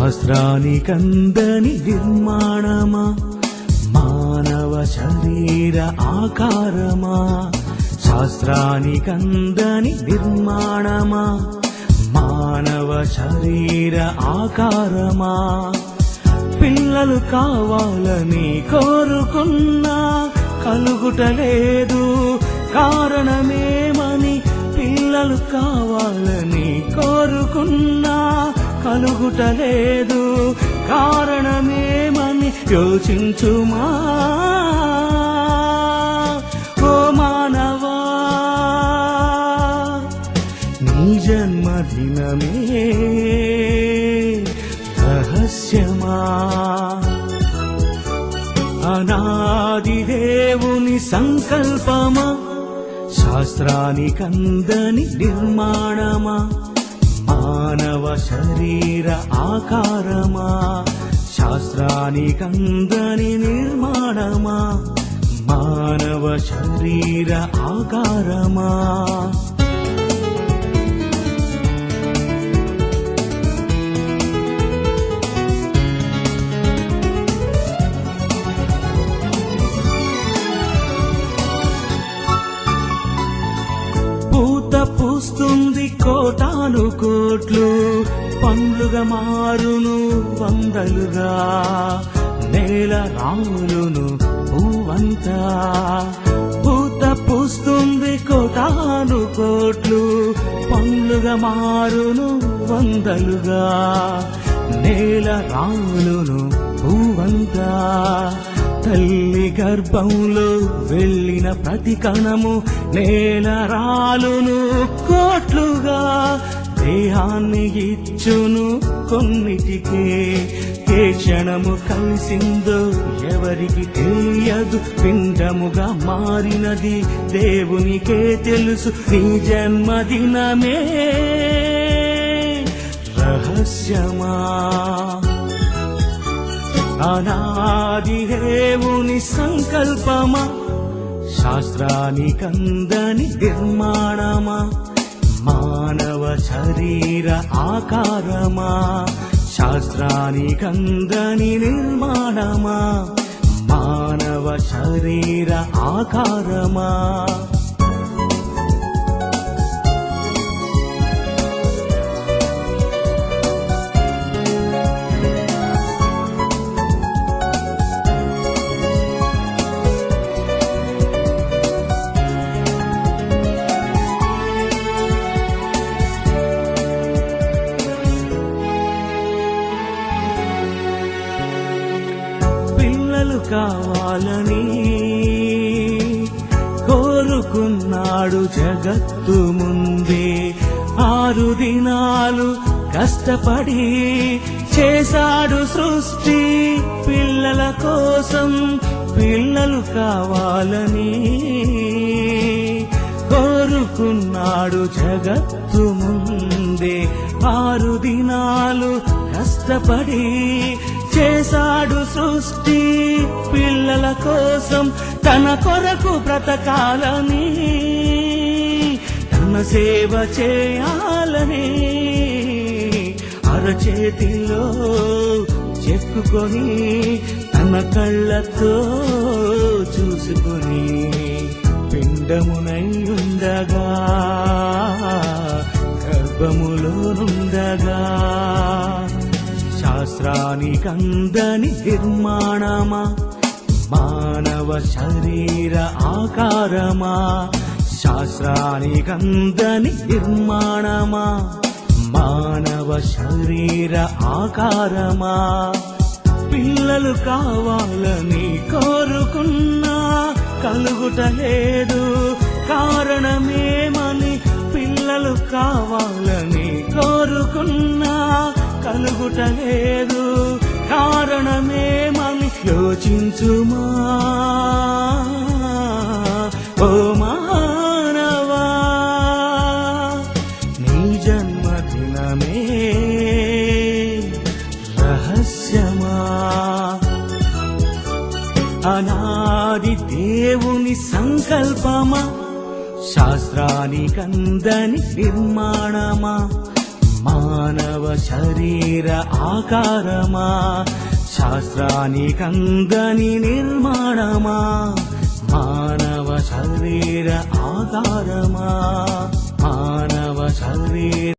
శాస్త్రానికందని నిర్మాణమా? మానవ శరీర ఆకారమా? శాస్త్రానికందని నిర్మాణమా? మానవ శరీర ఆకారమా? పిల్లలు కావాలని కోరుకున్నా కలుగుటలేదు కారణమేమని పిల్లలు కావాలని కోరుకున్నా కలుగుటలేదు. కారణమేమని యోచించుమా? ఓ మానవా నీ జన్మదినమే రహస్యమా? అనాది దేవుని సంకల్పమా? శాస్త్రానికందని నిర్మాణమా? మానవ శరీర ఆకారమా? శాస్త్రానికందని నిర్మాణమా? మానవ శరీర ఆకారమా? పాలు కోట్లు పండ్లుగా మారును వందలుగా. నేల రాములును పువ్వంతా. పూత పూస్తుంది కోటాను కోట్లు పండ్లుగా మారును వందలుగా. నేల రాములును పువ్వంతా. తల్లి గర్భంలో వెళ్ళిన ప్రతి కణము నేల రాలును కోట్లుగా దేహాన్ని ఇచ్చును కొన్నిటికే. ఏ క్షణము కలిసిందో ఎవరికి తెలియదు. పిండముగా మారినది దేవునికే తెలుసు. నీ జన్మదినమే. రహస్యమా? అనాది దేవుని సంకల్పమా? శాస్త్రానికందని నిర్మాణమా? మానవ శరీర ఆకారమా? శాస్త్రానికందని నిర్మాణమా? మానవ శరీర ఆకారమా? కావాలని కోరుకున్నాడు జగత్తు ముందే. ఆరు దినాలు కష్టపడి చేశాడు సృష్టి పిల్లల కోసం పిల్లలు కావాలని కోరుకున్నాడు జగత్తు ముందే. ఆరు దినాలు కష్టపడి సృష్టి పిల్లల కోసం తన కొరకు బ్రతకాలని తన సేవ చేయాలని అరచేతిలో చెక్కుకొని తన కళ్ళతో చూసుకొని పిండమునై ఉండగా గర్భములోనుండగా శాస్త్రానికందని నిర్మాణమా? మానవ శరీర ఆకారమా? శాస్త్రానికందని నిర్మాణమా? మానవ శరీర ఆకారమా? పిల్లలు కావాలని కోరుకున్నా కలుగుటలేదు కారణమేమని పిల్లలు కావాలని కలుగుటలేదు కారణమేమని యోచించుమా. ఓ మానవా నీ జన్మదినమే రహస్యమా. అనాది దేవుని సంకల్పమా. శాస్త్రానికందని నిర్మాణమా. మానవ శరీర ఆకారమా? శాస్త్రానికందని నిర్మాణమా? మానవ శరీర ఆకారమా మానవ శరీర